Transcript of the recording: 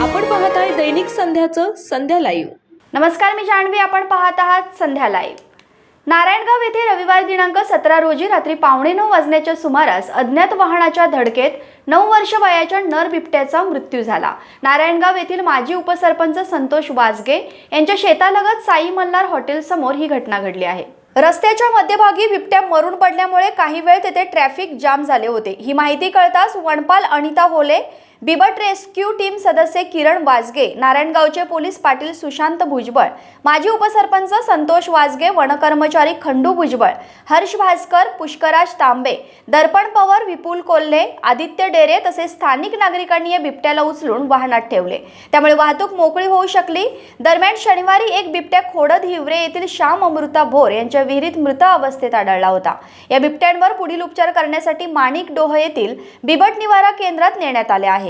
आपण पाहत आहे दैनिक संध्याचं संध्या लाईव्ह. नमस्कार मी जाणवी आपण पाहत आहात संध्या लाईव्ह. नारायणगाव येथे रविवार दिनांक सतरा रोजी रात्री पावणे नऊ वाजण्याच्या सुमारास अज्ञात वाहनाच्या धडकेत नऊ वर्ष वयाच्या नर बिबट्याचा मृत्यू झाला. नारायणगाव येथील माजी उपसरपंच संतोष वाजगे यांच्या शेतालगत साई मल्हार हॉटेल समोर ही घटना घडली आहे. रस्त्याच्या मध्यभागी बिबट्या मरून पडल्यामुळे काही वेळ तेथे ट्रॅफिक जाम झाले होते. ही माहिती कळताच वनपाल अनिता होले बिबट रेस्क्यू टीम सदस्य किरण वाजगे नारायणगावचे पोलीस पाटील सुशांत भुजबळ माजी उपसरपंच संतोष वाजगे वनकर्मचारी खंडू भुजबळ हर्ष भास्कर पुष्कराज तांबे दर्पण पवार विपुल कोल्हे आदित्य डेरे तसेच स्थानिक नागरिकांनी या बिबट्याला उचलून वाहनात ठेवले. त्यामुळे वाहतूक मोकळी होऊ शकली. दरम्यान शनिवारी एक बिबट्या खोडद हिवरे येथील श्याम अमृता भोर यांच्या विहिरीत मृत अवस्थेत आढळला होता. या बिबट्यांवर पुढील उपचार करण्यासाठी माणिक डोह येथील बिबट निवारा केंद्रात नेण्यात आले आहे.